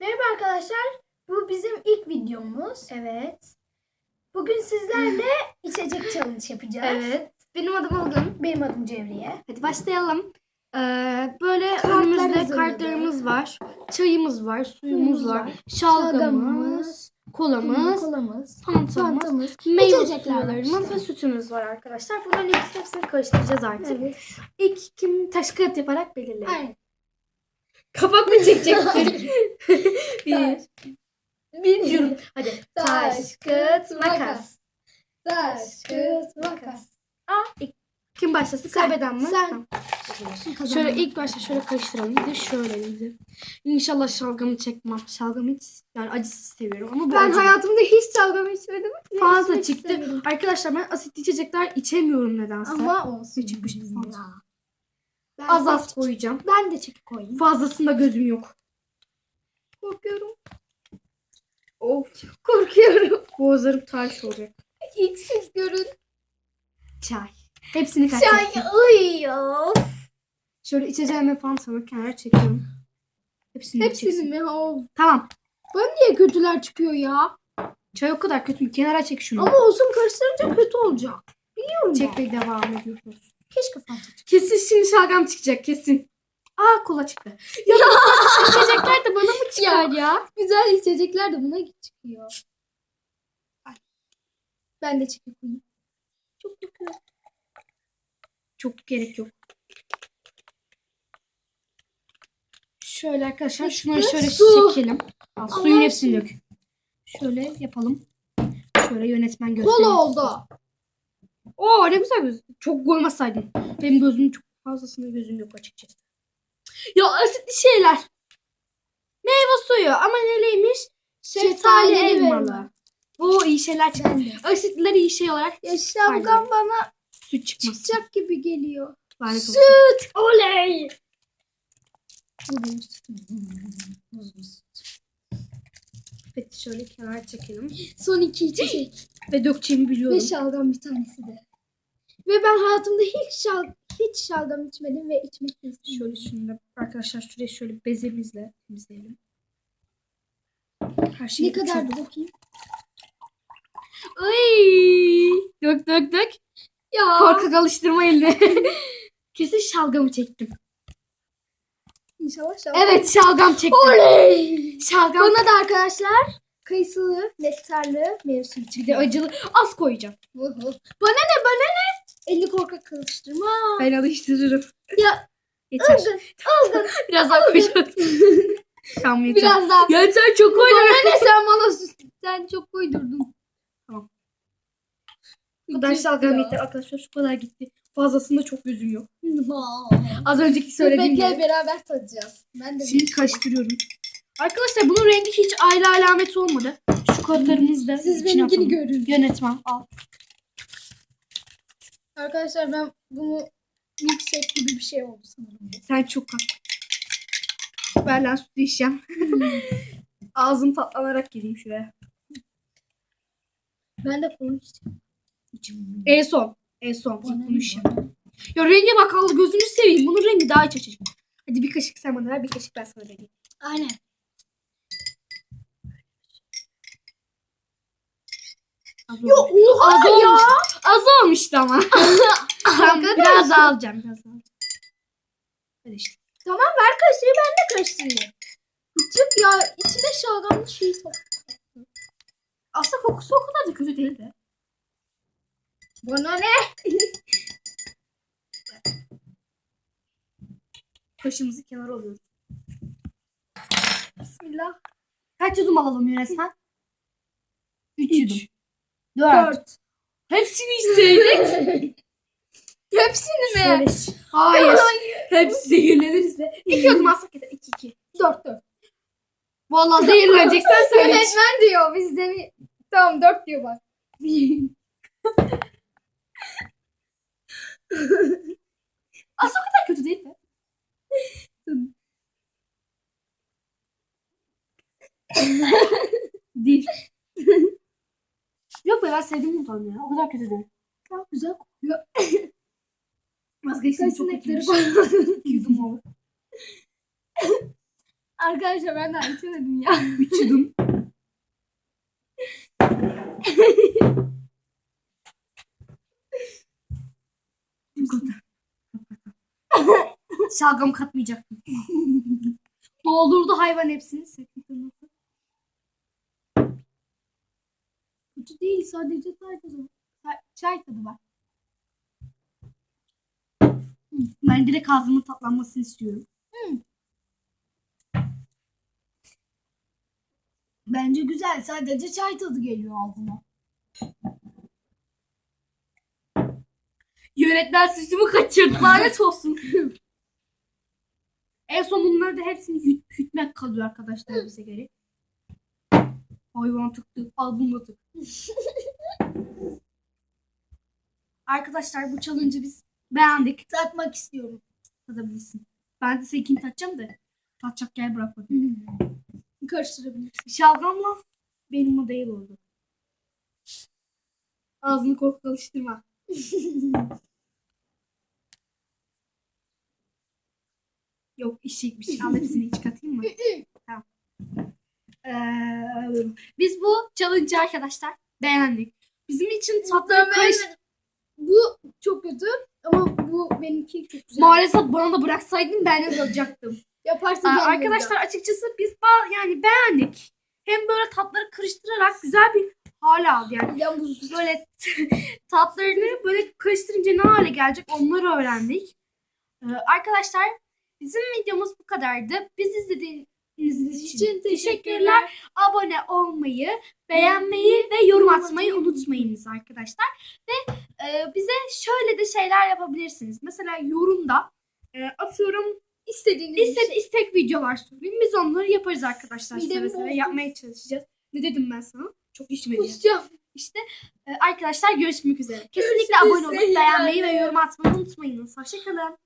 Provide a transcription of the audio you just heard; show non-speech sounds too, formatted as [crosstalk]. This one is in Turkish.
Merhaba arkadaşlar. Bu bizim ilk videomuz. Evet. Bugün sizlerle [laughs] içecek challenge yapacağız. Evet. Benim adım Olgun. Benim adım Cevriye. Hadi başlayalım. Ee, böyle Kartlar önümüzde hazırladık. kartlarımız var. Çayımız var, suyumuz Suyumuz var, var, şalgamımız, kolamız, kolamız, fantamız, meyve içecekler var sularımız işte. ve sütümüz var arkadaşlar. Bunların hepsini, hepsini karıştıracağız artık. Evet. İlk kim taş kağıt yaparak belirleyelim. Aynen. Kapak mı çekeceksin? [laughs] bir, bilmiyorum. Hadi. Taş, kağıt, makas. Taş, kağıt, makas. Aa, ilk- kim başlasın? Sen, Kaybeden mi? sen. Tamam. Şöyle ilk başta şöyle karıştıralım. Bir de şöyle bir de. İnşallah şalgamı çekmem. Şalgamı hiç yani acısız seviyorum ama bu ben acı. hayatımda hiç şalgam içmedim. içmek çıktı. istemiyorum. Arkadaşlar ben asitli içecekler içemiyorum nedense. Ama olsun. Ne çıkmıştı Fanta? Ben Az az koyacağım. Ben de çeki koyayım. Fazlasında gözüm yok. Korkuyorum. Of. Korkuyorum. Boğazlarım taş olacak. İlk siz görün. Çay. Hepsini Çay kaçacaksın. uyuyor. Şöyle içeceğime Fanta'mı kenara çekiyorum. Hepsini Hepsini mi? Oh. Tamam. Niye kötüler çıkıyor ya? Çay o kadar kötü. Kenara çek şunu. Ama olsun karıştırınca kötü olacak. Biliyorum ben. Çekmeye devam ediyoruz. Keşke Fanta çıksın. Kesin şimdi şalgam çıkacak kesin. Aa kola çıktı. Ya, içecekler de bana mı çıkar ya? Güzel içecekler de buna çıkıyor. Ay. Ben de koyayım. Çok yakın. Çok gerek yok. Şöyle arkadaşlar şunları şöyle su. çekelim. Al, suyun hepsini dök. Şöyle yapalım. Şöyle yönetmen gösteriyor. Kola oldu. Oo ne güzel göz. Çok koymasaydın. Benim gözümün çok fazlasında gözüm yok açıkçası. Ya asitli şeyler. Meyve suyu ama neleymiş? Şeftali elmalı. Oo iyi şeyler çıktı. Asitliler iyi şey olarak Ya şalgam bana süt çıkmasın. çıkacak gibi geliyor. Lanet olsun. Süt. Oley. Bu. Buzlu süt. Evet şöyle kenara çekelim. Son iki içecek. Ve dökeceğimi biliyorum. Ve şalgam bir tanesi de. Ve ben hayatımda hiç şal hiç şalgam içmedim ve içmek de istemiyorum. Şöyle da arkadaşlar şuraya şöyle bezemizle temizleyelim. Her şeyi Ne kadar uçurduk. dökeyim? Ay! Dök dök dök. Ya. Korkak alıştırma eline. [laughs] Kesin şalgamı çektim. İnşallah şalgam. Evet şalgam çektim. Oley. Şalgam. Bana da arkadaşlar kayısılı, nektarlı meyve suyu Bir de acılı az koyacağım. Bana ne bana ne? Elini korkak karıştırma. Ben alıştırırım. Ya Yeter. aldın aldın. [laughs] Biraz daha koyacağım. [laughs] tamam yeter. Biraz daha. Yeter çok koydum. Bana ne sen bana sen çok koydurdun. Bitir şalgam ya. yeter. Arkadaşlar şu kadar gitti. Fazlasında çok gözüm yok. [laughs] Az önceki söylediğim Köpekle gibi. beraber tadacağız. Ben de Şimdi karıştırıyorum. Arkadaşlar bunun rengi hiç aile alameti olmadı. Şu kodlarımızı da Siz içine benimkini atalım. görün. Yönetmen al. Arkadaşlar ben bunu milkshake gibi bir şey oldu sanırım. Sen çok al. Ver lan sütü içeceğim. [laughs] Ağzım patlanarak gireyim şuraya. ben de kola içeceğim. En son. En son. Bunu içeceğim. Ya renge bak al gözünü seveyim. Bunun rengi daha iç açıcı. Hadi bir kaşık sen bana ver. Bir kaşık ben sana vereyim. Aynen. Az Ya oha ya. Az olmuştu ama. [laughs] tamam, Arkadaşlar. biraz daha alacağım. Biraz daha alacağım. Hadi işte. Tamam ver kaşığı ben de karıştırayım. Çık ya içinde şalgamlı şey sok. Aslında kokusu o kadar da kötü değil de. Bana ne? [laughs] Kaşımızı kenara alıyoruz. Bismillah. Kaç yudum alalım yönetmen? 3 yudum. 4. Dört. Hepsini içseydik. [laughs] Hepsini mi? Hayır. Hepsi zehirleniriz de. 2 yudum alsak yeter. 2 2. Dört dört. Vallahi zehirleneceksen söyle. [laughs] Yönetmen diyor bizde mi? Tamam dört diyor bak. [laughs] Aslında o kadar kötü değil mi? değil. Be ben sevdim bunu ya. O kadar kötü değil. Çok güzel kokuyor. [laughs] Vazgeçtim çok kötüymüş. koymadın. Yudum olur. Arkadaşlar ben daha içemedim ya. [laughs] Üç yudum. Kadar. Şalgam katmayacaktım. [laughs] Doldurdu hayvan hepsini. Kötü değil sadece çay tadı. Çay- Çay tadı var. Ben direkt ağzımın tatlanmasını istiyorum. Bence güzel. Sadece çay tadı geliyor ağzıma. Yönetmen sütümü kaçırdı. Lanet olsun. [laughs] en son bunları da hepsini hüt, hütmek kalıyor arkadaşlar bize göre. Hayvan tıktı. Al bunu tık. [laughs] arkadaşlar bu challenge'ı biz beğendik. Tatmak istiyorum. Tadabilirsin. Ben de seninkini tatacağım da. Tatacak yer bırakmadım. Karıştırabilirsin. Şalgamla benim o değil oldu. Ağzını korku alıştırma. [laughs] Yok işecekmiş. Al hepsini iç katayım mı? [laughs] tamam. Ee, biz bu challenge'ı arkadaşlar beğendik. Bizim için tatları Ben karış... Bu çok kötü ama bu benimki çok güzel. Maalesef bana da bıraksaydın ben de tadacaktım. [laughs] Yaparsa Aa, arkadaşlar açıkçası biz yani beğendik. Hem böyle tatları karıştırarak güzel bir hale aldı yani. ya. Yalnız Böyle [laughs] tatlarını böyle karıştırınca ne hale gelecek onları öğrendik. Ee, arkadaşlar bizim videomuz bu kadardı. Biz izlediğiniz için, için teşekkürler. Abone olmayı, beğenmeyi ve yorum atmayı unutmayınız arkadaşlar. Ve e, bize şöyle de şeyler yapabilirsiniz. Mesela yorumda e, atıyorum istediğiniz İstek, istek videolar söyleyin. Biz onları yaparız arkadaşlar. Seve seve yapmaya çalışacağız. Ne dedim ben sana? Çok işime yarıyor. Kusacağım. İşte e, arkadaşlar görüşmek üzere. Kesinlikle Görüşmek abone olup beğenmeyi ve yorum atmayı unutmayınız. Hoşçakalın.